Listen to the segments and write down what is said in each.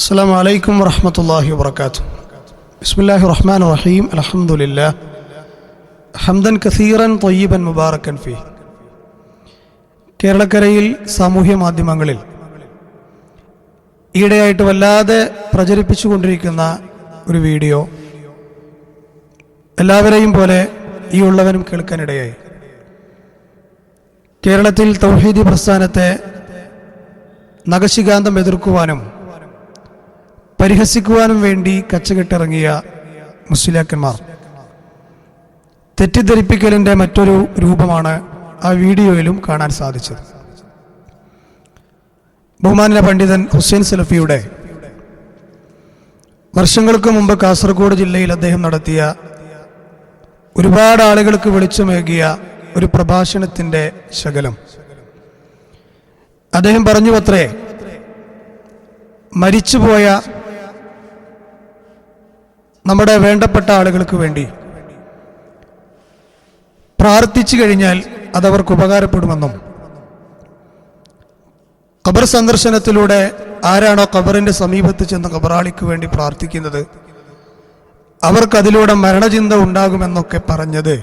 السلام عليكم ورحمة الله وبركاته بسم الله الرحمن الرحيم الحمد لله حمدا كثيرا طيبا مباركا فيه കേരളക്കരയിൽ സാമൂഹ്യ മാധ്യമങ്ങളിൽ ഈയിടെയായിട്ട് വല്ലാതെ പ്രചരിപ്പിച്ചുകൊണ്ടിരിക്കുന്ന ഒരു വീഡിയോ എല്ലാവരെയും പോലെ ഈ ഉള്ളവനും കേൾക്കാനിടയായി കേരളത്തിൽ തൗഹീദി പ്രസ്ഥാനത്തെ നഖശികാന്തം എതിർക്കുവാനും പരിഹസിക്കുവാനും വേണ്ടി കച്ചകെട്ടിറങ്ങിയ മുസ്ലിയാക്കന്മാർ. തെറ്റിദ്ധരിപ്പിക്കലിന്റെ മറ്റൊരു രൂപമാണ് ആ വീഡിയോയിലും കാണാൻ സാധിച്ചത്. ബഹുമാന പണ്ഡിതൻ ഹുസൈൻ സലഫിയുടെ വർഷങ്ങൾക്ക് മുമ്പ് കാസർഗോഡ് ജില്ലയിൽ അദ്ദേഹം നടത്തിയ ഒരുപാട് ആളുകൾക്ക് വെളിച്ചമേകിയ ഒരു പ്രഭാഷണത്തിന്റെ ശകലം. അദ്ദേഹം പറഞ്ഞു അത്രേ മരിച്ചുപോയ നമ്മുടെ വേണ്ടപ്പെട്ട ആളുകൾക്ക് വേണ്ടി പ്രാർത്ഥിച്ചു കഴിഞ്ഞാൽ അതവർക്ക് ഉപകാരപ്പെടുമെന്നും. ഖബർ സന്ദർശനത്തിലൂടെ ആരാണോ ഖബറിന്റെ സമീപത്ത് ചെന്ന് ഖബറാളിക്ക് വേണ്ടി പ്രാർത്ഥിക്കുന്നത് അവർക്കതിലൂടെ മരണചിന്ത ഉണ്ടാകുമെന്നൊക്കെ പറഞ്ഞത്.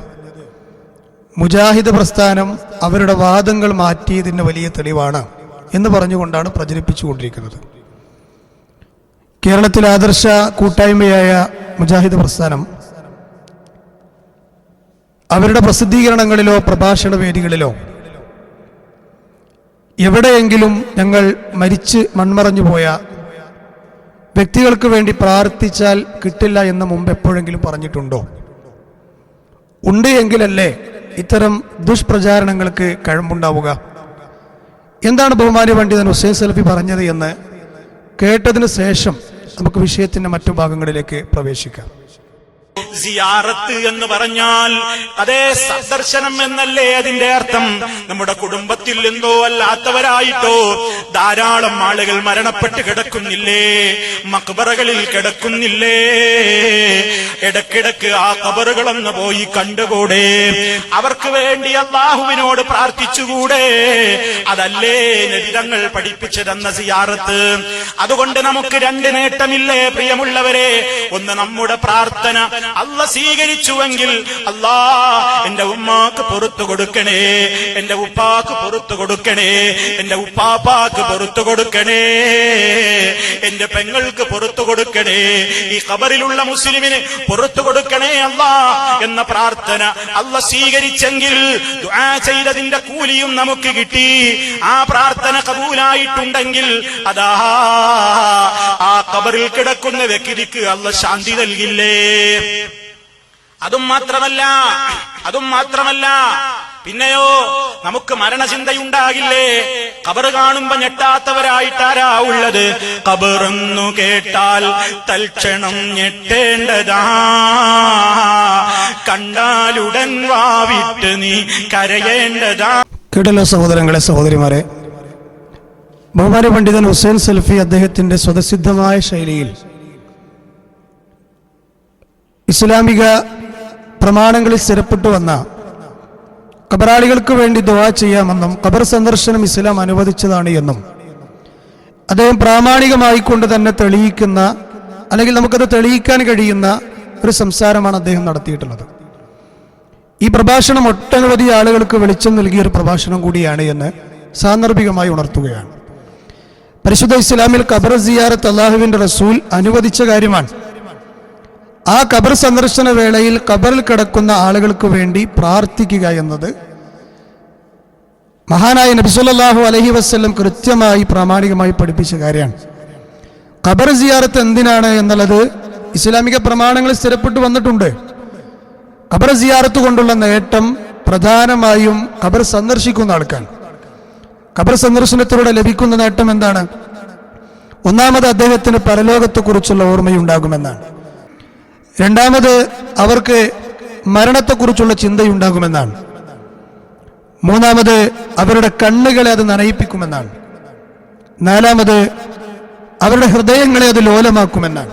മുജാഹിദ് പ്രസ്ഥാനം അവരുടെ വാദങ്ങൾ മാറ്റിയതിന്റെ വലിയ തെളിവാണ് എന്ന് പറഞ്ഞുകൊണ്ടാണ് പ്രചരിപ്പിച്ചുകൊണ്ടിരിക്കുന്നത്. കേരളത്തിലെ ആദർശ കൂട്ടായ്മയായ മുജാഹിദ് പ്രസ്ഥാനം. അവരുടെ പ്രസിദ്ധീകരണങ്ങളിലോ പ്രഭാഷണ വേദികളിലോ എവിടെയെങ്കിലും ഞങ്ങൾ മരിച്ച് മൺമറഞ്ഞു പോയ വ്യക്തികൾക്ക് വേണ്ടി പ്രാർത്ഥിച്ചാൽ കിട്ടില്ല എന്ന് മുമ്പ് എപ്പോഴെങ്കിലും പറഞ്ഞിട്ടുണ്ടോ? ഉണ്ട് എങ്കിലല്ലേ ഇത്തരം ദുഷ്പ്രചാരണങ്ങൾക്ക് കഴമ്പുണ്ടാവുക? എന്താണ് ബഹുമാന്യ പണ്ഡിതൻ ഹുസൈൻ സലഫി പറഞ്ഞത് എന്ന് കേട്ടതിന് ശേഷം നമുക്ക് വിഷയത്തിന്റെ മറ്റു ഭാഗങ്ങളിലേക്ക് പ്രവേശിക്കാം. സിയാറത്ത് എന്ന് പറഞ്ഞാൽ അതേ സന്ദർശനം എന്നല്ലേ അതിന്റെ അർത്ഥം? നമ്മുടെ കുടുംബത്തിൽ എന്തോ അല്ലാത്തവരായിട്ടോ? ധാരാളം ആളുകൾ മരണപ്പെട്ട് കിടക്കുന്നില്ലേ? മക്ബറകളിൽ കിടക്കുന്നില്ലേ? ഇടക്കിടക്ക് ആ കബറുകളൊന്ന് പോയി കണ്ടുകൂടെ? അവർക്ക് വേണ്ടി അള്ളാഹുവിനോട് പ്രാർത്ഥിച്ചുകൂടെ? അതല്ലേ നരിതങ്ങൾ പഠിപ്പിച്ചതെന്ന സിയാറത്ത്? അതുകൊണ്ട് നമുക്ക് രണ്ട് നേട്ടമില്ലേ പ്രിയമുള്ളവരെ? ഒന്ന് നമ്മുടെ പ്രാർത്ഥന. അല്ല സ്വീകരിച്ചുവെങ്കിൽ അല്ലാ എന്റെ ഉമ്മാക്ക് പുറത്തു കൊടുക്കണേ എന്റെ ഉപ്പാക്ക് പുറത്തു കൊടുക്കണേ എന്റെ ഉപ്പാപ്പാക്ക് പുറത്തു കൊടുക്കണേ എന്റെ പെങ്ങൾക്ക് പുറത്തു കൊടുക്കണേ ഈ ഖബറിലുള്ള മുസ്ലിമിന് പുറത്തു കൊടുക്കണേ അല്ല എന്ന പ്രാർത്ഥന അല്ല സ്വീകരിച്ചെങ്കിൽ ചെയ്തതിന്റെ കൂലിയും നമുക്ക് കിട്ടി. ആ പ്രാർത്ഥന കബൂലായിട്ടുണ്ടെങ്കിൽ അതാ ആ കബറിൽ കിടക്കുന്ന വ്യക്തിക്ക് അല്ല ശാന്തി നൽകില്ലേ? അതും മാത്രമല്ല അതും മാത്രമല്ല. പിന്നെയോ നമുക്ക് മരണചിന്തയുണ്ടാകില്ലേ? കബർ കാണുമ്പോ ഞെട്ടാത്തവരായിട്ടാരാ ഉള്ളത്? കബറെന്നു കേട്ടാൽ തൽക്ഷണം ഞെട്ടേണ്ടതാ. കണ്ടാലുടൻ വാവിട്ട് നീ കരയേണ്ടതാ. കേട്ടല്ലോ സഹോദരങ്ങളെ സഹോദരിമാരെ. ബഹുമാന പണ്ഡിതൻ ഹുസൈൻ സെൽഫി അദ്ദേഹത്തിന്റെ സ്വതസിദ്ധമായ ശൈലിയിൽ ഇസ്ലാമിക പ്രമാണങ്ങളിൽ സ്ഥിരപ്പെട്ടു വന്ന കബറാളികൾക്ക് വേണ്ടി ദുവാ ചെയ്യാമെന്നും ഖബർ സന്ദർശനം ഇസ്ലാം അനുവദിച്ചതാണ് എന്നും. അദ്ദേഹം പ്രാമാണികമായിക്കൊണ്ട് തന്നെ തെളിയിക്കുന്ന അല്ലെങ്കിൽ നമുക്കത് തെളിയിക്കാൻ കഴിയുന്ന ഒരു സംസാരമാണ് അദ്ദേഹം നടത്തിയിട്ടുള്ളത്. ഈ പ്രഭാഷണം ഒട്ടനവധി ആളുകൾക്ക് വെളിച്ചം നൽകിയ ഒരു പ്രഭാഷണം കൂടിയാണ് എന്ന് സാന്ദർഭികമായി ഉണർത്തുകയാണ്. പരിശുദ്ധ ഇസ്ലാമിൽ ഖബർ സിയാറത്ത് അള്ളാഹുവിന്റെ റസൂൽ അനുവദിച്ച കാര്യമാണ്. ആ ഖബർ സന്ദർശന വേളയിൽ ഖബറിൽ കിടക്കുന്ന ആളുകൾക്ക് വേണ്ടി പ്രാർത്ഥിക്കുക എന്നത് മഹാനായ നബിസുല്ലാഹു അലഹി വസ്ല്ലം കൃത്യമായി പ്രാമാണികമായി പഠിപ്പിച്ച കാര്യമാണ്. ഖബർ സിയാറത്ത് എന്തിനാണ് എന്നുള്ളത് ഇസ്ലാമിക പ്രമാണങ്ങൾ സ്ഥിരപ്പെട്ടു വന്നിട്ടുണ്ട്. ഖബർ സിയാറത്ത് കൊണ്ടുള്ള നേട്ടം പ്രധാനമായും ഖബർ സന്ദർശിക്കുന്ന ആൾക്കാണ് ഖബർ സന്ദർശനത്തിലൂടെ ലഭിക്കുന്ന നേട്ടം എന്താണ്? ഒന്നാമത് അദ്ദേഹത്തിന് പരലോകത്തെക്കുറിച്ചുള്ള ഓർമ്മയുണ്ടാകുമെന്നാണ്. രണ്ടാമത് അവർക്ക് മരണത്തെക്കുറിച്ചുള്ള ചിന്തയുണ്ടാകുമെന്നാണ്. മൂന്നാമത് അവരുടെ കണ്ണുകളെ അത് നനയിപ്പിക്കുമെന്നാണ്. നാലാമത് അവരുടെ ഹൃദയങ്ങളെ അത് ലോലമാക്കുമെന്നാണ്.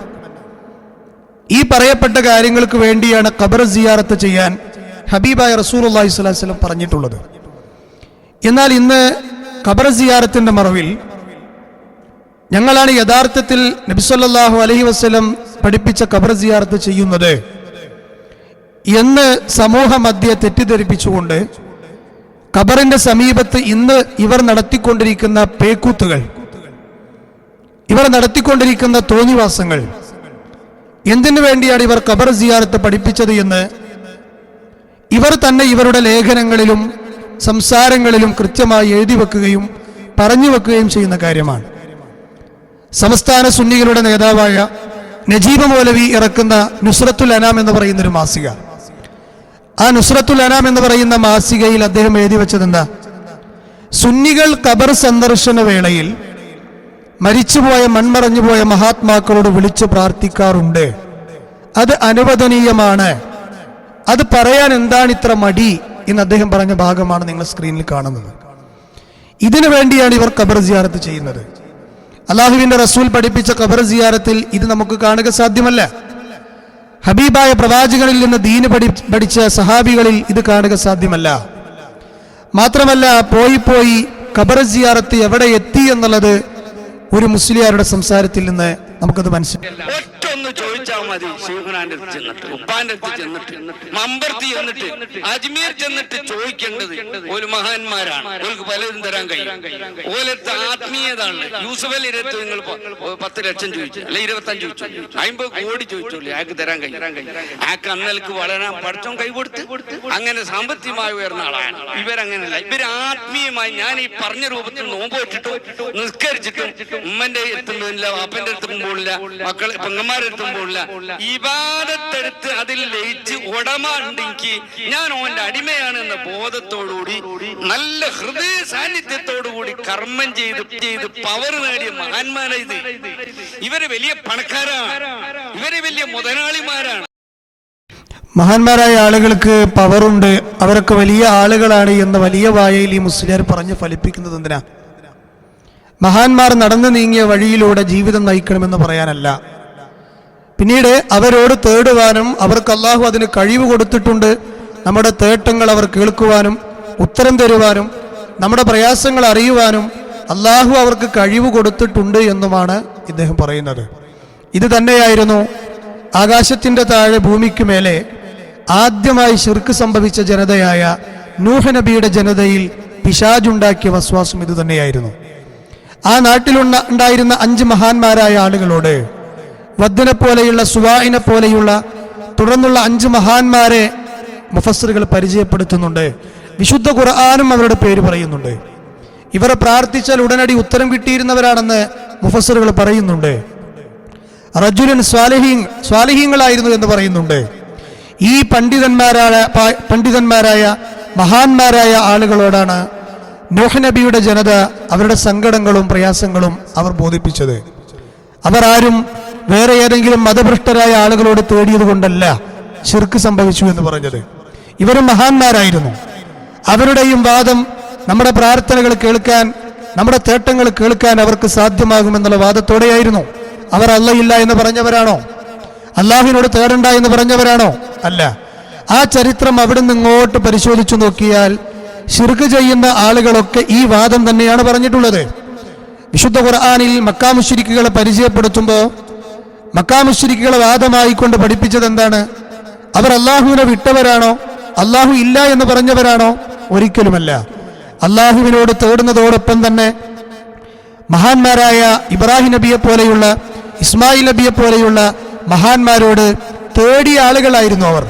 ഈ പറയപ്പെട്ട കാര്യങ്ങൾക്ക് വേണ്ടിയാണ് ഖബർ സിയാറത്ത് ചെയ്യാൻ ഹബീബായ റസൂൽ അള്ളാഹി സ്വലാസ്ലം പറഞ്ഞിട്ടുള്ളത്. എന്നാൽ ഇന്ന് ഖബർ സിയാറത്തിന്റെ മറവിൽ ഞങ്ങളാണ് യഥാർത്ഥത്തിൽ നബിസല്ലാഹു അലഹി വസ്ലം പഠിപ്പിച്ച ഖബർ സിയാറത്ത് ചെയ്യുന്നത്. എന്ന് സമൂഹ മധ്യ തെറ്റിദ്ധരിപ്പിച്ചുകൊണ്ട് ഖബറിന്റെ സമീപത്ത് ഇന്ന് ഇവർ നടത്തിക്കൊണ്ടിരിക്കുന്ന പേക്കൂത്തുകൾ ഇവർ നടത്തിക്കൊണ്ടിരിക്കുന്ന തോന്നിവാസങ്ങൾ എന്തിനു വേണ്ടിയാണ് ഇവർ ഖബർ സിയാറത്ത് പഠിപ്പിച്ചത് എന്ന് ഇവർ തന്നെ ഇവരുടെ ലേഖനങ്ങളിലും സംസാരങ്ങളിലും കൃത്യമായി എഴുതി വെക്കുകയും പറഞ്ഞു വെക്കുകയും ചെയ്യുന്ന കാര്യമാണ്. സംസ്ഥാന സുന്നികളുടെ നേതാവായ നജീബ് മൗലവി ഇറക്കുന്ന നുസ്രത്തുൽ അനാം എന്ന് പറയുന്ന ഒരു മാസിക. ആ നുസ്രത്തുൽ അനാം എന്ന് പറയുന്ന മാസികയിൽ അദ്ദേഹം എഴുതി വെച്ചത് എന്താ സുന്നികൾ കബർ സന്ദർശന വേളയിൽ മരിച്ചുപോയ മൺമറഞ്ഞുപോയ മഹാത്മാക്കളോട് വിളിച്ചു പ്രാർത്ഥിക്കാറുണ്ട്. അത് അനുവദനീയമാണ്. അത് പറയാൻ എന്താണ് ഇത്ര മടി എന്ന് അദ്ദേഹം പറഞ്ഞ ഭാഗമാണ് നിങ്ങൾ സ്ക്രീനിൽ കാണുന്നത്. ഇതിനു വേണ്ടിയാണ് ഇവർ കബർ സിയാറത്ത് ചെയ്യുന്നത്. അള്ളാഹുവിന്റെ റസൂൽ പഠിപ്പിച്ച ഖബർ സിയാറത്തിൽ ഇത് നമുക്ക് കാണുക സാധ്യമല്ല. ഹബീബായ പ്രവാചകളിൽ നിന്ന് ദീന് പഠി പഠിച്ച സഹാബികളിൽ ഇത് കാണുക സാധ്യമല്ല. മാത്രമല്ല പോയി പോയി ഖബർ സിയാറത്ത് എവിടെ എത്തി എന്നുള്ളത് ഒരു മുസ്ലിയാരുടെ സംസാരത്തിൽ നിന്ന് നമുക്കത് മനസ്സിലാക്കാം. ഒന്ന് ചോദിച്ചാൽ മതി. ശിവഖുനാന്റെ അടുത്ത് ചെന്നിട്ട്. ഉപ്പാന്റെ അടുത്ത് ചെന്നിട്ട്. മമ്പർത്തി ചെന്നിട്ട്. അജ്മീർ ചെന്നിട്ട് ചോദിക്കേണ്ടത് ഒരു മഹാന്മാരാണ്. ഓൾക്ക് പലരും തരാൻ കഴിയും. ഓലത്തെ ആത്മീയതാണ്. യൂസഫ് അലി ഇരുപത്തി നിങ്ങൾ പത്ത് ലക്ഷം ചോദിച്ചു. അല്ലെ ഇരുപത്തഞ്ച് ചോദിച്ചു. അമ്പത് കോടി ചോദിച്ചോളൂ അയാൾക്ക് തരാൻ കഴിയും. അയാൾക്ക് അന്നൽക്ക് വളരാൻ പഠിച്ചോ കൈ കൊടുത്ത് അങ്ങനെ സാമ്പത്തികമായി ഉയർന്ന ആളാണ്. ഇവരങ്ങനല്ല. ഇവർ ആത്മീയമായി ഞാൻ ഈ പറഞ്ഞ രൂപത്തിൽ നോമ്പ് വെച്ചിട്ടും നിസ്കരിച്ചിട്ടും ഉമ്മന്റെ എത്തുന്നില്ല അപ്പന്റെ എത്തുമ്പോഴില്ല മക്കളെ പെങ്ങന്മാരെ എത്തുമ്പോഴില്ല ഇവാദത്തെടുത്ത് അതിൽ ലയിച്ച് ഉടമ ഉണ്ടെങ്കിൽ ഞാൻ ഓന്റെ അടിമയാണ് എന്ന ബോധത്തോടുകൂടി നല്ല ഹൃദയ സാന്നിധ്യത്തോടുകൂടി കർമ്മം ചെയ്ത് ചെയ്ത് പവർ നേടിയ മഹാന്മാരെ ഇത്. ഇവർ വലിയ പണക്കാരാണ്. ഇവർ വലിയ മുതലാളിമാരാണ്. മഹാന്മാരായ ആളുകൾക്ക് പവറുണ്ട്. അവരൊക്കെ വലിയ ആളുകളാണ് എന്ന് വലിയ വായയിൽ ഈ മുസ്ലിയാർ പറഞ്ഞ് ഫലിപ്പിക്കുന്നത് എന്തിനാ? മഹാന്മാർ നടന്നു നീങ്ങിയ വഴിയിലൂടെ ജീവിതം നയിക്കണമെന്ന് പറയാനല്ല. പിന്നീട് അവരോട് തേടുവാനും അവർക്ക് അള്ളാഹു അതിന് കഴിവ് കൊടുത്തിട്ടുണ്ട്. നമ്മുടെ തേട്ടങ്ങൾ അവർ കേൾക്കുവാനും ഉത്തരം തരുവാനും നമ്മുടെ പ്രയാസങ്ങൾ അറിയുവാനും അള്ളാഹു അവർക്ക് കഴിവ് കൊടുത്തിട്ടുണ്ട് എന്നുമാണ് ഇദ്ദേഹം പറയുന്നത്. ഇത് തന്നെയായിരുന്നു ആകാശത്തിന്റെ താഴെ ഭൂമിക്ക് മേലെ ആദ്യമായി ശിർക്ക് സംഭവിച്ച ജനതയായ നൂഹ നബിയുടെ ജനതയിൽ പിശാജുണ്ടാക്കിയ വസ്വാസം ഇത് തന്നെയായിരുന്നു. ആ നാട്ടിലുണ്ടായിരുന്ന അഞ്ച് മഹാന്മാരായ ആളുകളോട് വദ്ദിനെ പോലെയുള്ള സുവായിനെ പോലെയുള്ള തുടർന്നുള്ള അഞ്ച് മഹാന്മാരെ മുഫസ്സറുകൾ പരിചയപ്പെടുത്തുന്നുണ്ട്. വിശുദ്ധ ഖുർആാനും അവരുടെ പേര് പറയുന്നുണ്ട്. ഇവർ പ്രാർത്ഥിച്ചാൽ ഉടനടി ഉത്തരം കിട്ടിയിരുന്നവരാണെന്ന് മുഫസ്സറുകൾ പറയുന്നുണ്ട്. റജുലൻ സ്വാലിഹീൻ സ്വാലിഹീങ്ങളായിരുന്നു എന്ന് പറയുന്നുണ്ട്. ഈ പണ്ഡിതന്മാരായ പണ്ഡിതന്മാരായ മഹാന്മാരായ ആളുകളോടാണ് നബിയുടെ ജനത അവരുടെ സങ്കടങ്ങളും പ്രയാസങ്ങളും അവർ ബോധിപ്പിച്ചത്. അവർ ആരും വേറെ ഏതെങ്കിലും മതഭ്രഷ്ടരായ ആളുകളോട് തേടിയത് കൊണ്ടല്ല ശിർക്ക് സംഭവിച്ചു എന്ന് പറഞ്ഞത്. ഇവരും മഹാന്മാരായിരുന്നു. അവരുടെയും വാദം നമ്മുടെ പ്രാർത്ഥനകൾ കേൾക്കാൻ നമ്മുടെ തേട്ടങ്ങൾ കേൾക്കാൻ അവർക്ക് സാധ്യമാകുമെന്നുള്ള വാദത്തോടെയായിരുന്നു. അവർ അല്ലയില്ല എന്ന് പറഞ്ഞവരാണോ? അള്ളാഹുവിനോട് തേടണ്ട എന്ന് പറഞ്ഞവരാണോ? അല്ല. ആ ചരിത്രം അവിടെ നിന്ന് ഇങ്ങോട്ട് പരിശോധിച്ചു നോക്കിയാൽ ശിർക്ക് ചെയ്യുന്ന ആളുകളൊക്കെ ഈ വാദം തന്നെയാണ് പറഞ്ഞിട്ടുള്ളത്. വിശുദ്ധ ഖുർആാനിൽ മക്കാമുഷിരിക്കുകളെ പരിചയപ്പെടുത്തുമ്പോൾ മക്കാമുശ്രിക്കുകളെ വാദമായിക്കൊണ്ട് പഠിപ്പിച്ചത് എന്താണ്? അവർ അള്ളാഹുവിനെ വിട്ടവരാണോ? അള്ളാഹു ഇല്ല എന്ന് പറഞ്ഞവരാണോ? ഒരിക്കലുമല്ല. അള്ളാഹുവിനോട് തേടുന്നതോടൊപ്പം തന്നെ മഹാന്മാരായ ഇബ്രാഹിം നബിയെ പോലെയുള്ള ഇസ്മായിൽ നബിയെ പോലെയുള്ള മഹാന്മാരോട് തേടിയ ആളുകളായിരുന്നു അവർ.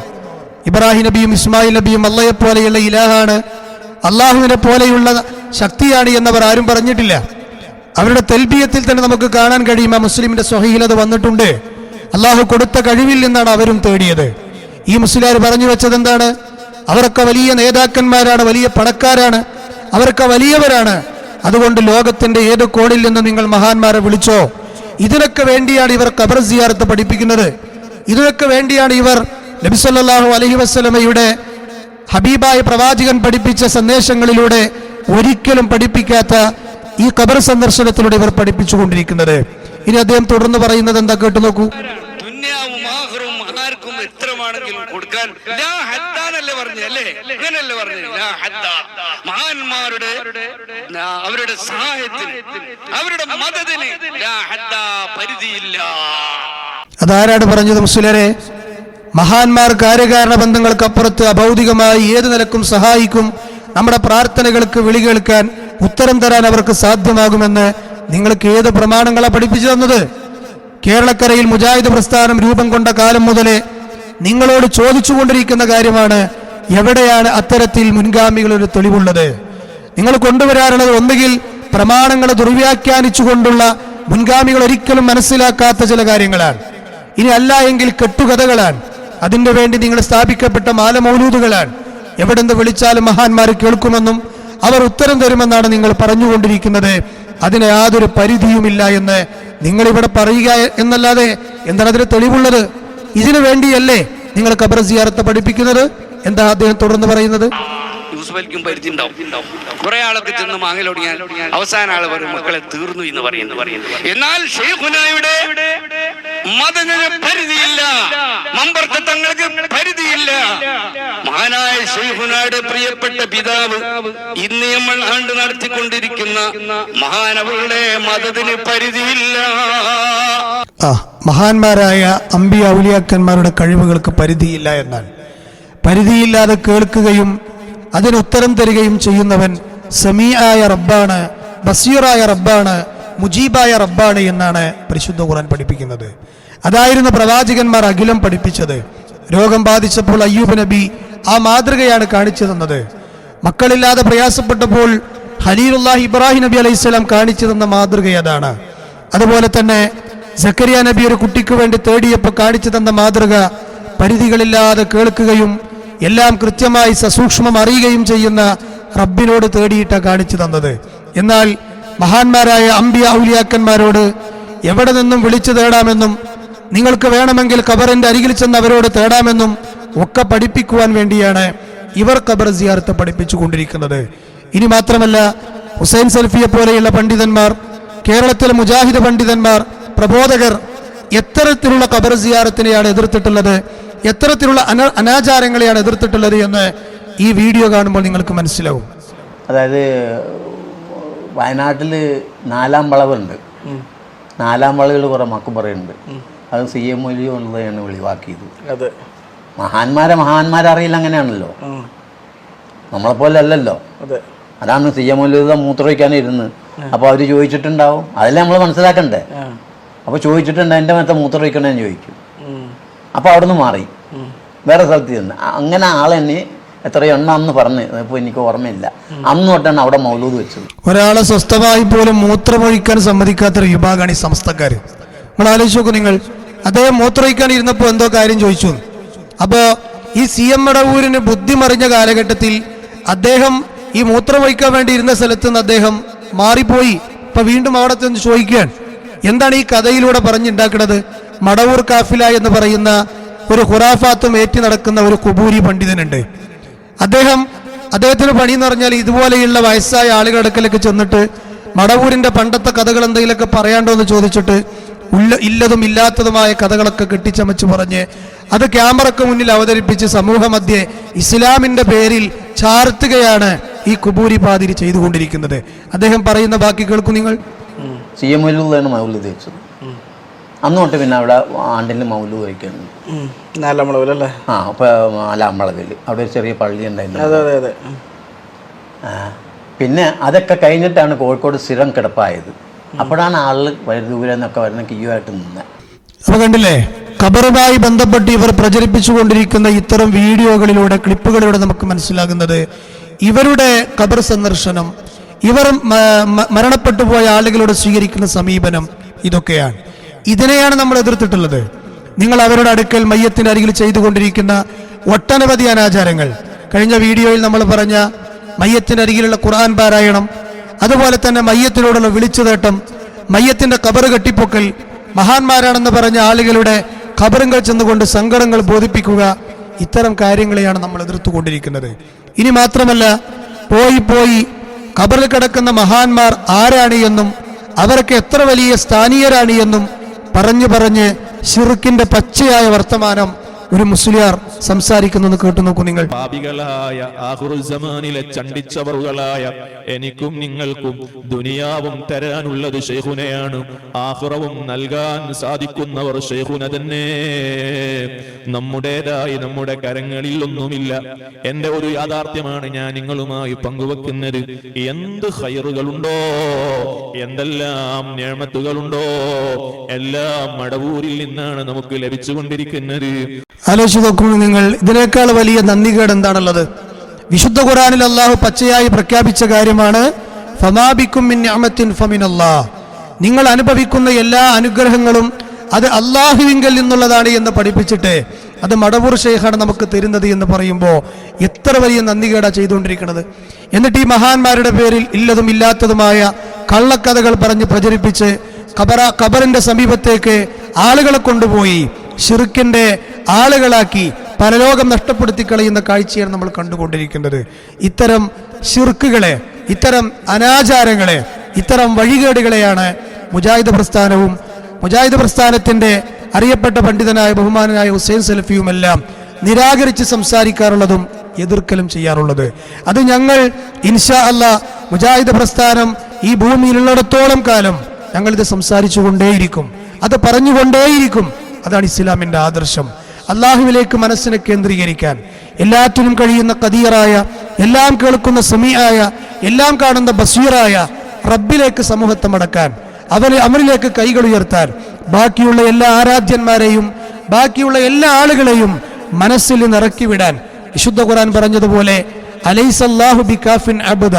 ഇബ്രാഹിം നബിയും ഇസ്മായിൽ നബിയും അള്ളയെ പോലെയുള്ള ഇലാഹാണ്. അള്ളാഹുവിനെ പോലെയുള്ള ശക്തിയാണ് എന്നവർ ആരും പറഞ്ഞിട്ടില്ല. അവരുടെ തെൽബിയത്തിൽ തന്നെ നമുക്ക് കാണാൻ കഴിയും. ആ മുസ്ലിമിന്റെ സ്വഹീലത വന്നിട്ടുണ്ട്. അള്ളാഹു കൊടുത്ത കഴിവിൽ നിന്നാണ് അവരും തേടിയത്. ഈ മുസ്ലിയാർ പറഞ്ഞു വെച്ചത് എന്താണ്? അവരൊക്കെ വലിയ നേതാക്കന്മാരാണ് വലിയ പണക്കാരാണ്. അവരൊക്കെ വലിയവരാണ്. അതുകൊണ്ട് ലോകത്തിന്റെ ഏത് കോണിൽ നിന്നും നിങ്ങൾ മഹാന്മാരെ വിളിച്ചോ ഇതിനൊക്കെ വേണ്ടിയാണ് ഇവർ കബർ സിയാറത്ത് പഠിപ്പിക്കുന്നത്. ഇതിനൊക്കെ വേണ്ടിയാണ് ഇവർ നബിസല്ലാഹു അലഹി വസ്ലമയുടെ ഹബീബായ പ്രവാചകൻ പഠിപ്പിച്ച സന്ദേശങ്ങളിലൂടെ ഒരിക്കലും പഠിപ്പിക്കാത്ത ഈ ഖബർ സന്ദർശനത്തിലൂടെ ഇവർ പഠിപ്പിച്ചു കൊണ്ടിരിക്കുന്നത്. ഇനി അദ്ദേഹം തുടർന്ന് പറയുന്നത് എന്താ കേട്ടു നോക്കൂ. ആർക്കും എത്രമാണെങ്കിലും കൊടുക്കാൻ ലാ ഹദ്ദാനല്ലേ പറഞ്ഞു അല്ലേ? അങ്ങനല്ലേ പറഞ്ഞു. മഹാന്മാരുടെ അവരുടെ സഹായത്തിന് അവരുടെ മതത്തിന് പരിധിയില്ല. അതാരാണ് പറഞ്ഞത് മുസ്ലിരെ മഹാന്മാർ കാര്യകാരണ ബന്ധങ്ങൾക്കപ്പുറത്ത് അഭൗതികമായി ഏത് നിലക്കും സഹായിക്കും നമ്മുടെ പ്രാർത്ഥനകൾക്ക് വിളി കേൾക്കാൻ ഉത്തരം തരാൻ അവർക്ക് സാധ്യമാകുമെന്ന് നിങ്ങൾക്ക് ഏത് പ്രമാണങ്ങളാണ് പഠിപ്പിച്ചു തന്നത്? കേരളക്കരയിൽ മുജാഹിദ് പ്രസ്ഥാനം രൂപം കൊണ്ട കാലം മുതലേ നിങ്ങളോട് ചോദിച്ചുകൊണ്ടിരിക്കുന്ന കാര്യമാണ് എവിടെയാണ് അത്തരത്തിൽ മുൻഗാമികളൊരു തെളിവുള്ളത്? നിങ്ങൾ കൊണ്ടുവരാറുള്ളത് ഒന്നുകിൽ പ്രമാണങ്ങളെ ദുർവ്യാഖ്യാനിച്ചുകൊണ്ടുള്ള മുൻഗാമികൾ ഒരിക്കലും മനസ്സിലാക്കാത്ത ചില കാര്യങ്ങളാണ്. ഇനി അല്ല എങ്കിൽ കെട്ടുകഥകളാണ്. അതിനു വേണ്ടി നിങ്ങൾ സ്ഥാപിക്കപ്പെട്ട മാലമൗലൂദുകളാണ്. എവിടെന്ന് വിളിച്ചാലും മഹാന്മാർ കേൾക്കുമെന്നും അവർ ഉത്തരം തരുമെന്നാണ് നിങ്ങൾ പറഞ്ഞുകൊണ്ടിരിക്കുന്നത്. അതിന് യാതൊരു പരിധിയുമില്ല എന്ന് നിങ്ങൾ ഇവിടെ പറയുക എന്നല്ലാതെ എന്താണ് അതിന് തെളിവുള്ളത്? ഇതിനു വേണ്ടിയല്ലേ നിങ്ങൾ ഖബർ സിയാറത്ത് പഠിപ്പിക്കുന്നത്? എന്താ അദ്ദേഹം തുടർന്ന് പറയുന്നത്? യൂസുഫലിക്കും പരിധി ഉണ്ടാവും. കുറെ ആളൊക്കെ ചെന്ന് ഞാൻ അവസാന ആൾ പറയും മക്കളെ തീർന്നു എന്ന് പറയുന്നു. പറയുന്നു എന്നാൽ ഷെയ്ഖുനായുടെ മതത്തിന് പരിധിയില്ല. മമ്പർത്ത തങ്ങൾക്ക് പരിധിയില്ല. മഹാനായ ഷെയ്ഖുനായുടെ പ്രിയപ്പെട്ട പിതാവ് ഇന്ന് നമ്മൾ ആണ്ട് നടത്തിക്കൊണ്ടിരിക്കുന്ന മഹാനവരുടെ മതത്തിന് പരിധിയില്ല. മഹാന്മാരായ അമ്പി ഔലിയാക്കന്മാരുടെ കഴിവുകൾക്ക് പരിധിയില്ല എന്നാൽ. പരിധിയില്ലാതെ കേൾക്കുകയും അതിന് ഉത്തരം തരികയും ചെയ്യുന്നവൻ സമീആയ റബ്ബാണ് ബസീറായ റബ്ബാണ് മുജീബായ റബ്ബാണ് എന്നാണ് പരിശുദ്ധ ഖുറാൻ പഠിപ്പിക്കുന്നത്. അതായിരുന്നു പ്രവാചകന്മാർ അഖിലം പഠിപ്പിച്ചത്. രോഗം ബാധിച്ചപ്പോൾ അയ്യൂബ് നബി ആ മാതൃകയാണ് കാണിച്ചു തന്നത്. മക്കളില്ലാതെ പ്രയാസപ്പെട്ടപ്പോൾ ഹലീലുല്ലാഹി ഇബ്രാഹിം നബി അലൈഹിസ്സലാം കാണിച്ചു തന്ന മാതൃക അതാണ്. അതുപോലെ തന്നെ സക്കരിയ നബി ഒരു കുട്ടിക്ക് വേണ്ടി തേടിയപ്പോൾ കാണിച്ചു തന്ന മാതൃക പരിധികളില്ലാതെ കേൾക്കുകയും എല്ലാം കൃത്യമായി സസൂക്ഷ്മം അറിയുകയും ചെയ്യുന്ന റബ്ബിനോട് തേടിയിട്ട കാണിച്ചു തന്നത്. എന്നാൽ മഹാന്മാരായ അമ്പി ഔലിയാക്കന്മാരോട് എവിടെ നിന്നും വിളിച്ചു തേടാമെന്നും നിങ്ങൾക്ക് വേണമെങ്കിൽ ഖബറിന്റെ അരികിൽ ചെന്ന് അവരോട് തേടാമെന്നും ഒക്കെ പഠിപ്പിക്കുവാൻ വേണ്ടിയാണ് ഇവർ ഖബർ സിയാർത്ത് പഠിപ്പിച്ചു കൊണ്ടിരിക്കുന്നത്. ഇനി മാത്രമല്ല ഹുസൈൻ സൽഫിയെ പോലെയുള്ള പണ്ഡിതന്മാർ കേരളത്തിലെ മുജാഹിദ് പണ്ഡിതന്മാർ പ്രബോധകർ എത്തരത്തിലുള്ള ഖബർ സിയാറത്തിനെയാണ് എതിർത്തിട്ടുള്ളത്. എത്തരത്തിലുള്ള അന അനാചാരങ്ങളെയാണ് എതിർത്തിട്ടുള്ളത് എന്ന് ഈ വീഡിയോ കാണുമ്പോൾ നിങ്ങൾക്ക് മനസ്സിലാവും. അതായത് വയനാട്ടിൽ നാലാം വളവുണ്ട്. നാലാം വളവിൽ കുറേ മക്കുമ്പറയുണ്ട് അത് സി എം മൊഴി ഉള്ളതാണ് വെളിവാക്കിയത് അതെ. മഹാന്മാരെ മഹാന്മാരറിയില്ല അങ്ങനെയാണല്ലോ. നമ്മളെപ്പോലെ അല്ലല്ലോ. അതെ. അതാണ് സി എം മൊല്ലൂത മൂത്രമൊഴിക്കാനും ഇരുന്ന്. അപ്പോൾ അവർ ചോദിച്ചിട്ടുണ്ടാവും. അതല്ലേ നമ്മൾ മനസ്സിലാക്കണ്ടേ? അപ്പോൾ ചോദിച്ചിട്ടുണ്ട് എന്റെ മറ്റേ മൂത്രമൊഴിക്കണേന്ന് ചോദിക്കും. അപ്പോൾ അവിടുന്ന് മാറി. വേറെ സ്ഥലത്ത് ചെന്ന്. അങ്ങനെ ആളെന്നെ എത്രയോ എണ്ണം അന്ന് പറഞ്ഞ്. ഇപ്പോൾ എനിക്ക് ഓർമ്മയില്ല. അന്ന് തൊട്ടാണ് അവിടെ മൗലൂദ് വെച്ചത്. ഒരാളെ സ്വസ്ഥമായി പോലും മൂത്രമൊഴിക്കാൻ സമ്മതിക്കാത്ത ഒരു വിഭാഗമാണ് ഈ സംസ്ഥക്കാർ നമ്മൾ ആലോചിച്ച് നോക്കൂ നിങ്ങൾ. അദ്ദേഹം മൂത്രമൊഴിക്കാൻ ഇരുന്നപ്പോൾ എന്തോ കാര്യം ചോദിച്ചു. അപ്പോൾ ഈ സി എം മടവൂരിന് ബുദ്ധി മറിഞ്ഞ കാലഘട്ടത്തിൽ അദ്ദേഹം ഈ മൂത്രമൊഴിക്കാൻ വേണ്ടി ഇരുന്ന സ്ഥലത്ത് നിന്ന് അദ്ദേഹം മാറിപ്പോയി. ഇപ്പൊ വീണ്ടും അവിടെ ചെന്ന് ചോദിക്കുകയാണ്. എന്താണ് ഈ കഥയിലൂടെ പറഞ്ഞുണ്ടാക്കുന്നത് മടവൂർ കാഫില എന്ന് പറയുന്ന ഒരു ഖുറാഫാത്തും ഏറ്റി നടക്കുന്ന ഒരു കുബൂരി പണ്ഡിതനുണ്ട്. അദ്ദേഹം അദ്ദേഹത്തിന് പണി എന്ന് പറഞ്ഞാൽ ഇതുപോലെയുള്ള വയസ്സായ ആളുകളുടെ അടുക്കലേക്ക് ചെന്നിട്ട് മടവൂരിന്റെ പണ്ടത്തെ കഥകൾ എന്തെങ്കിലുമൊക്കെ പറയാണ്ടോ എന്ന് ചോദിച്ചിട്ട് ഉള്ള ഇല്ലതും ഇല്ലാത്തതുമായ കഥകളൊക്കെ കെട്ടിച്ചമച്ച് പറഞ്ഞ് അത് ക്യാമറക്ക് മുന്നിൽ അവതരിപ്പിച്ച് സമൂഹ മധ്യേ ഇസ്ലാമിന്റെ പേരിൽ ചാർത്തുകയാണ് ഈ കുബൂരി പാതിരി ചെയ്തുകൊണ്ടിരിക്കുന്നത്. അദ്ദേഹം പറയുന്ന ബാക്കി കേൾക്കും നിങ്ങൾ. അന്ന് തൊട്ട് പിന്നെ അവിടെ ആണ്ടിൽ മൗലു വയ്ക്കുന്നുണ്ട് നാലമ്പളവിലല്ലേ ആ അപ്പോൾ നാലാമ്പളവിൽ അവിടെ ഒരു ചെറിയ പള്ളി ഉണ്ടായിരുന്നു. അതെ അതെ അതെ. പിന്നെ അതൊക്കെ കഴിഞ്ഞിട്ടാണ് കോഴിക്കോട് സ്ഥിരം കിടപ്പായത്. അപ്പോഴാണ് ആൾ വലിയ ദൂരെ നിന്നൊക്കെ വരുന്ന ക്യൂ ആയിട്ട് നിന്നത് അപ്പൊ കണ്ടില്ലേ? ഖബറുമായി ബന്ധപ്പെട്ട് ഇവർ പ്രചരിപ്പിച്ചുകൊണ്ടിരിക്കുന്ന ഇത്തരം വീഡിയോകളിലൂടെ ക്ലിപ്പുകളിലൂടെ നമുക്ക് മനസ്സിലാകുന്നത് ഇവരുടെ ഖബർ സന്ദർശനം ഇവർ മരണപ്പെട്ടു പോയ ആളുകളോട് സ്വീകരിക്കുന്ന സമീപനം ഇതൊക്കെയാണ്. ഇതിനെയാണ് നമ്മൾ എതിർത്തിട്ടുള്ളത്. നിങ്ങൾ അവരുടെ അടുക്കൽ മയ്യത്തിന്റെ അരികിൽ ചെയ്തുകൊണ്ടിരിക്കുന്ന ഒട്ടനവധി അനാചാരങ്ങൾ. കഴിഞ്ഞ വീഡിയോയിൽ നമ്മൾ പറഞ്ഞ മയ്യത്തിന്റെ അരികിലുള്ള ഖുർആൻ പാരായണം അതുപോലെ തന്നെ മയ്യത്തിനോടുള്ള വിളിച്ചുതേട്ടം മയ്യത്തിന്റെ കബറ് കെട്ടിപ്പൊക്കൽ മഹാന്മാരാണെന്ന് പറഞ്ഞ ആളുകളുടെ ഖബറുകൾ ചെന്നുകൊണ്ട് സങ്കടങ്ങൾ ബോധിപ്പിക്കുക ഇത്തരം കാര്യങ്ങളെയാണ് നമ്മൾ എതിർത്തുകൊണ്ടിരിക്കുന്നത്. ഇനി മാത്രമല്ല പോയി പോയി ഖബറിൽ കിടക്കുന്ന മഹാന്മാർ ആരാണ് എന്നും അവരൊക്കെ എത്ര വലിയ സ്ഥാനീയരാണ് എന്നും പറഞ്ഞു പറഞ്ഞ് ഷിറുക്കിന്റെ പച്ചയായ വർത്തമാനം ഒരു മുസ്ലിയാർ സംസാരിക്കുന്നത് കേട്ടു നോക്കൂ നിങ്ങൾ. പാപികളായ ആഹുറുസമാനിലെ ചണ്ടിച്ചവറുകളായ എനിക്കും നിങ്ങൾക്കും ദുനിയാവും തരാനുള്ളത് ഷെയ്ഖുനയാണ് ആഹുറവും നൽകാൻ സാധിക്കുന്നവർ ഷെയ്ഖുന തന്നെ. നമ്മുടേതായി നമ്മുടെ കരങ്ങളിൽ ഒന്നുമില്ല. എന്റെ ഒരു യാഥാർത്ഥ്യമാണ് ഞാൻ നിങ്ങളുമായി പങ്കുവെക്കുന്നത്. എന്ത് ഹൈറുകളുണ്ടോ എന്തെല്ലാം ഞാമത്തുകളുണ്ടോ എല്ലാം മടവൂരിൽ നിന്നാണ് നമുക്ക് ലഭിച്ചുകൊണ്ടിരിക്കുന്നത്. ആലോചിച്ച് നോക്കൂ നിങ്ങൾ. ഇതിനേക്കാൾ വലിയ നന്ദികേട് എന്താണുള്ളത്? വിശുദ്ധ ഖുറാനിൽ അള്ളാഹു പച്ചയായി പ്രഖ്യാപിച്ച കാര്യമാണ് ഫമാബിക്കും മിൻ ഫമിനല്ലാഹ്. നിങ്ങൾ അനുഭവിക്കുന്ന എല്ലാ അനുഗ്രഹങ്ങളും അത് അള്ളാഹുവിങ്കൽ നിന്നുള്ളതാണ് എന്ന് പഠിപ്പിച്ചിട്ട് അത് മടവൂർ ഷെയ്ഖാണ് നമുക്ക് തരുന്നത് എന്ന് പറയുമ്പോൾ എത്ര വലിയ നന്ദികേടാ ചെയ്തുകൊണ്ടിരിക്കുന്നത്. എന്നിട്ട് ഈ മഹാന്മാരുടെ പേരിൽ ഇല്ലതും ഇല്ലാത്തതുമായ കള്ളക്കഥകൾ പറഞ്ഞ് പ്രചരിപ്പിച്ച് കബറ ഖബറിന്റെ സമീപത്തേക്ക് ആളുകളെ കൊണ്ടുപോയി ഷിറുക്കിന്റെ ആളുകളാക്കി പരലോകം നഷ്ടപ്പെടുത്തി കളയുന്ന കാഴ്ചയാണ് നമ്മൾ കണ്ടുകൊണ്ടിരിക്കുന്നത്. ഇത്തരം ശിർക്കുകളെ ഇത്തരം അനാചാരങ്ങളെ ഇത്തരം വഴികേടുകളെയാണ് മുജാഹിദ് പ്രസ്ഥാനവും മുജാഹിദ് പ്രസ്ഥാനത്തിന്റെ അറിയപ്പെട്ട പണ്ഡിതനായ ബഹുമാനനായ ഹുസൈൻ സലഫിയുമെല്ലാം നിരാകരിച്ച് സംസാരിക്കാറുള്ളതും എതിർക്കലും ചെയ്യാറുള്ളത്. അത് ഞങ്ങൾ ഇൻഷാ അല്ല മുജാഹിദ് പ്രസ്ഥാനം ഈ ഭൂമിയിലുള്ളിടത്തോളം കാലം ഞങ്ങൾ ഇത് സംസാരിച്ചു കൊണ്ടേയിരിക്കും അത് പറഞ്ഞുകൊണ്ടേയിരിക്കും. അതാണ് ഇസ്ലാമിന്റെ ആദർശം. അള്ളാഹുവിലേക്ക് മനസ്സിനെ കേന്ദ്രീകരിക്കാൻ എല്ലാറ്റിനും കഴിയുന്ന കദീറായ എല്ലാം കേൾക്കുന്ന സമീയായ എല്ലാം കാണുന്ന ബസീറായ റബ്ബിലേക്ക് സമൂഹത്തെ മടക്കാൻ അവന് അവനിലേക്ക് കൈകൾ ഉയർത്താൻ ബാക്കിയുള്ള എല്ലാ ആരാധ്യന്മാരെയും ബാക്കിയുള്ള എല്ലാ ആളുകളെയും മനസ്സിൽ നിറക്കി വിടാൻ വിശുദ്ധ ഖുറാൻ പറഞ്ഞതുപോലെ അലൈസല്ലാഹു അബുദ.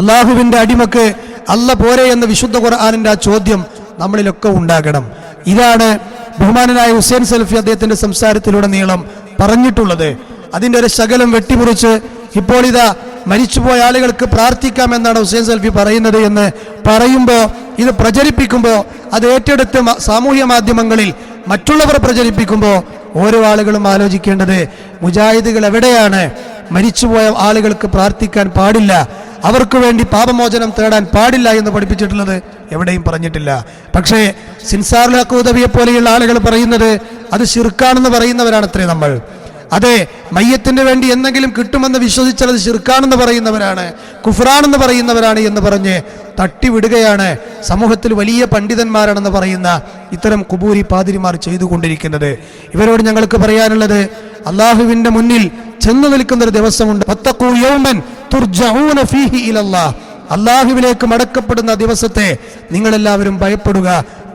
അള്ളാഹുവിന്റെ അടിമക്ക് അല്ല പോരെ എന്ന വിശുദ്ധ ഖുർആാനിന്റെ ആ ചോദ്യം നമ്മളിലൊക്കെ ഉണ്ടാകണം. ഇതാണ് ബഹുമാനനായ ഹുസൈൻ സൽഫി അദ്ദേഹത്തിന്റെ സംസാരത്തിലൂടെ നീളം പറഞ്ഞിട്ടുള്ളത്. അതിന്റെ ഒരു ശകലം വെട്ടിമുറിച്ച് ഇപ്പോൾ ഇതാ മരിച്ചുപോയ ആളുകൾക്ക് പ്രാർത്ഥിക്കാം എന്നാണ് ഹുസൈൻ സൽഫി പറയുന്നത് എന്ന് പറയുമ്പോൾ ഇത് പ്രചരിപ്പിക്കുമ്പോൾ അത് ഏറ്റെടുത്ത് സാമൂഹ്യ മാധ്യമങ്ങളിൽ മറ്റുള്ളവർ പ്രചരിപ്പിക്കുമ്പോൾ ഓരോ ആളുകളും ആലോചിക്കേണ്ടത് മുജാഹിദുകൾ എവിടെയാണ്? മരിച്ചുപോയ ആളുകൾക്ക് പ്രാർത്ഥിക്കാൻ പാടില്ല. അവർക്ക് വേണ്ടി പാപമോചനം തേടാൻ പാടില്ല എന്ന് പഠിപ്പിച്ചിട്ടുള്ളത് എവിടെയും പറഞ്ഞിട്ടില്ല. പക്ഷേ സിൻസാർ ഉദവിയെ പോലെയുള്ള ആളുകൾ പറയുന്നത് അത് ശിർക്കാണെന്ന് പറയുന്നവരാണത്രേ നമ്മൾ. അതെ മയ്യത്തിന് വേണ്ടി എന്തെങ്കിലും കിട്ടുമെന്ന് വിശ്വസിച്ചാൽ അത് ശിർക്കാണെന്ന് പറയുന്നവരാണ് കുഫ്രാണെന്ന് പറയുന്നവരാണ് എന്ന് പറഞ്ഞ് തട്ടിവിടുകയാണ് സമൂഹത്തിൽ വലിയ പണ്ഡിതന്മാരാണെന്ന് പറയുന്ന ഇത്തരം കുബൂരി പാതിരിമാർ ചെയ്തുകൊണ്ടിരിക്കുന്നത്. ഇവരോട് ഞങ്ങൾക്ക് പറയാനുള്ളത് അള്ളാഹുവിന്റെ മുന്നിൽ ചെന്നു നിൽക്കുന്ന ഒരു ദിവസമുണ്ട്. അള്ളാഹുവിലേക്ക് മടക്കപ്പെടുന്ന ദിവസത്തെ നിങ്ങളെല്ലാവരും ഭയപ്പെടുക.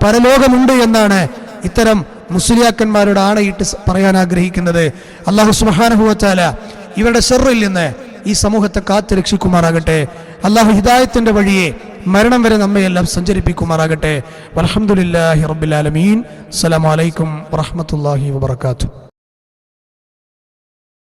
പരലോകമുണ്ട് എന്നാണ് ഇത്തരം മുസ്ലിയാക്കന്മാരോട് ആണയിട്ട് പറയാൻ ആഗ്രഹിക്കുന്നത്. അള്ളാഹു സുബാനഹുവച്ചാല ഇവരുടെ ഷെറിൽ നിന്ന് ഈ സമൂഹത്തെ കാത്തു രക്ഷിക്കുമാറാകട്ടെ. അള്ളാഹു ഹിദായത്തിന്റെ വഴിയെ മരണം വരെ നമ്മയെല്ലാം സഞ്ചരിപ്പിക്കുമാറാകട്ടെ. വലഹമുല്ലാഹി റബ്ബിലാലമീൻ അസ്സലാമലൈക്കും വറഹമത്തല്ലാഹി വബർക്കാത്തു